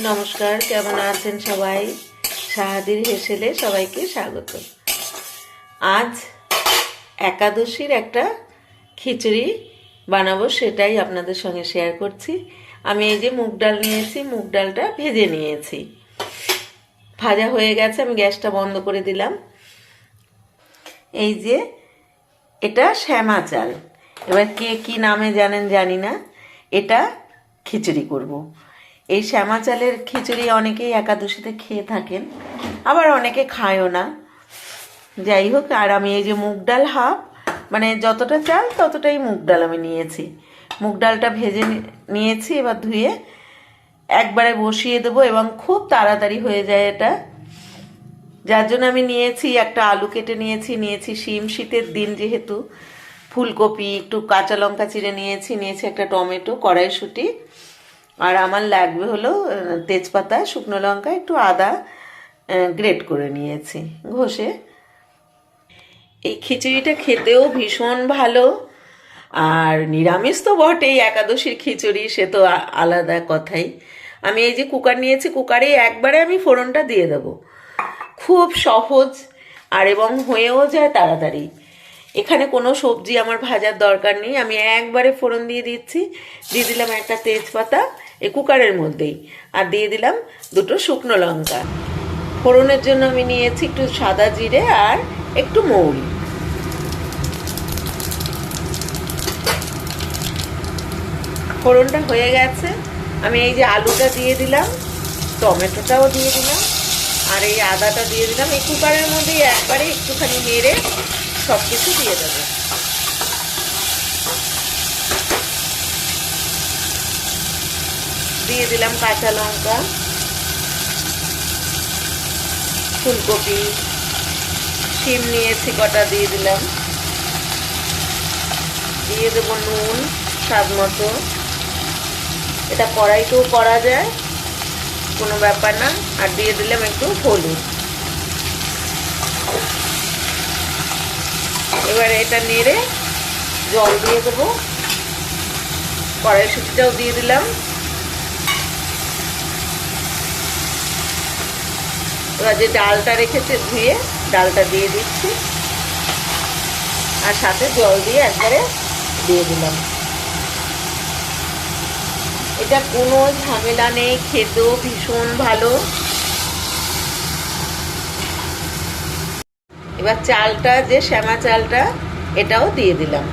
নমস্কার, কেমন আছেন সবাই? সাহাদির হেসেলে সবাইকে স্বাগত। আজ একাদশীর একটা খিচুড়ি বানাবো, সেটাই আপনাদের সঙ্গে শেয়ার করছি। আমি এই যে মুগ ডাল নিয়েছি, মুগ ডালটা ভেজে নিয়েছি। ভাজা হয়ে গেছে, আমি গ্যাসটা বন্ধ করে দিলাম। এই যে এটা শ্যামা চাল। এবার কে কি নামে জানেন জানি না, এটা খিচুড়ি করব। এই শ্যামা চালের খিচুড়ি অনেকেই একাদশীতে খেয়ে থাকেন, আবার অনেকে খায়ও না। যাই হোক, আর আমি এই যে মুগ ডাল হাফ মানে যতটা চাল ততটাই মুগ ডাল আমি নিয়েছি। মুগ ডালটা ভেজে নিয়েছি, এবার ধুয়ে একবারে বসিয়ে দেবো এবং খুব তাড়াতাড়ি হয়ে যায় এটা। যার জন্য আমি নিয়েছি একটা আলু কেটে নিয়েছি নিয়েছি শিম শীতের দিন যেহেতু। ফুলকপি, একটু কাঁচা লঙ্কা চিড়ে নিয়েছি নিয়েছি একটা টমেটো, কড়াইশুঁটি। আর আমার লাগবে হলো তেজপাতা, শুকনো লঙ্কা, একটু আদা গ্রেট করে নিয়েছি, ঘষে। এই খিচুড়িটা খেতেও ভীষণ ভালো, আর নিরামিষ তো বটেই, একাদশীর খিচুড়ি, সে তো আলাদা কথাই। আমি এই যে কুকার নিয়েছি, কুকারে একবারে আমি ফোড়নটা দিয়ে দেবো। খুব সহজ, আর এবং হয়েও যায় তাড়াতাড়ি। এখানে কোনো সবজি আমার ভাজার দরকার নেই, আমি একবারে ফোড়ন দিয়ে দিচ্ছি। দিয়ে দিলাম একটা তেজপাতা এই কুকারের মধ্যেই। আর দিয়ে দিলাম দুটো শুকনো লঙ্কা। ফোড়নের জন্য আমি নিয়েছি একটু সাদা জিরে আর একটু মৌরি। ফোড়নটা হয়ে গেছে। আমি এই যে আলুটা দিয়ে দিলাম, টমেটোটাও দিয়ে দিলাম, আর এই আদাটা দিয়ে দিলাম। এই কুকারের মধ্যেই একবারে একটুখানি নেড়ে সব কিছু দিয়ে দেবো। দিয়ে দিলাম কাঁচা লঙ্কা, ফুলকপি, শিম নিয়েছি কটা দিয়ে দিলাম। দিয়ে দেবো নুন, স্বাদ মতো। এটা কড়াইতেও করা যায়, কোনো ব্যাপার না। আর দিয়ে দিলাম একটু হলুদ। এবার এটা নেড়ে জল দিয়ে দেবো। কড়াইশুটিটাও দিয়ে দিলাম। এবার যে ডালটা রেখেছে ধুয়ে ডালটা দিয়ে দিচ্ছি। আর সাথে জল দিয়ে একবারে দিয়ে দিলাম। এটা কোনো ঝামেলা নেই, খেতেও ভীষণ ভালো। এবার চালটা, যে শ্যামা চালটা, এটাও দিয়ে দিলাম।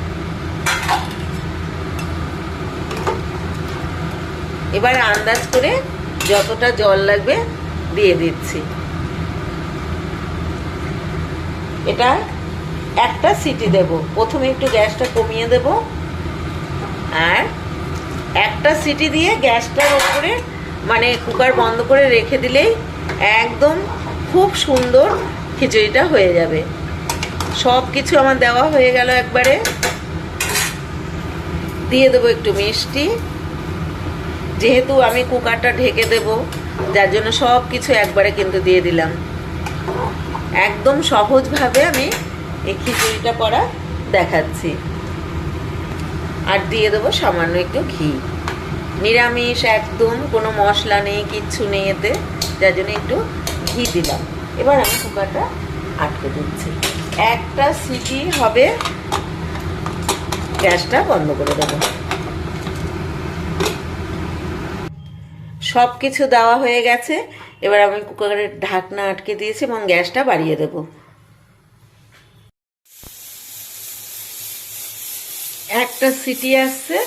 এবার আন্দাজ করে যতটা জল লাগবে দিয়ে দিচ্ছি। এটা একটা সিটি দেব। প্রথমে একটু গ্যাসটা কমিয়ে দেব। আর একটা সিটি দিয়ে গ্যাসটার ওপরে মানে কুকার বন্ধ করে রেখে দিলেই একদম খুব সুন্দর খিচুড়িটা হয়ে যাবে। সব কিছু আমার দেওয়া হয়ে গেল একবারে। দিয়ে দেবো একটু মিষ্টি। যেহেতু আমি কুকারটা ঢেকে দেব, যার জন্য সব কিছু একবারে কিন্তু দিয়ে দিলাম। একদম সহজভাবে আমি এই খিচুড়িটা করা দেখাচ্ছি। আর দিয়ে দেবো সামান্য একটু ঘি। নিরামিষ একদম, কোনো মশলা নেই, কিচ্ছু নেই এতে, যার জন্য একটু ঘি দিলাম। এবার আমি কুকারটা আটকে দিচ্ছি। একটা সিটি হবে গ্যাসটা বন্ধ করে দেবো। সব কিছু দেওয়া হয়ে গেছে। এবার আমি কুকারের ঢাকনা আটকে দিয়েছি এবং গ্যাসটা বাড়িয়ে দেব। একটা সিটি আসছে।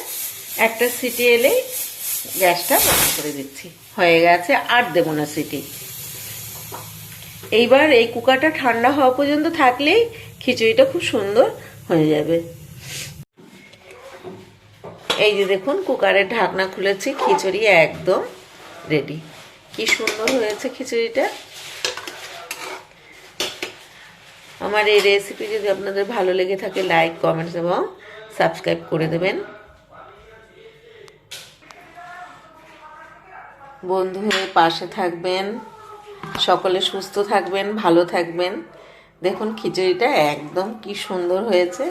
একটা সিটি এলেই গ্যাসটা বন্ধ করে দিচ্ছি। হয়ে গেছে আর দেবো না সিটি। এইবার এই কুকারটা ঠান্ডা হওয়া পর্যন্ত থাকলেই খিচুড়িটা খুব সুন্দর হয়ে যাবে। এই যে দেখুন, কুকারের ঢাকনা খুলেছি, খিচুড়ি একদম। রেডি। কি সুন্দর হয়েছে খিচুড়িটা। আমার এই রেসিপি যদি আপনাদের ভালো লেগে থাকে লাইক কমেন্টস এবং সাবস্ক্রাইব করে দেবেন। বন্ধু হয়ে পাশে থাকবেন, সকলে সুস্থ থাকবেন, ভালো থাকবেন। দেখুন খিচুড়িটা একদম কি সুন্দর হয়েছে।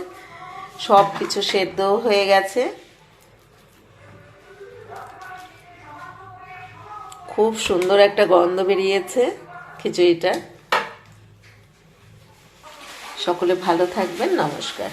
সব কিছু সেদ্ধও হয়ে গেছে। খুব সুন্দর একটা গন্ধ বেরিয়েছে খিচুড়িটা। সকলে ভালো থাকবেন নমস্কার।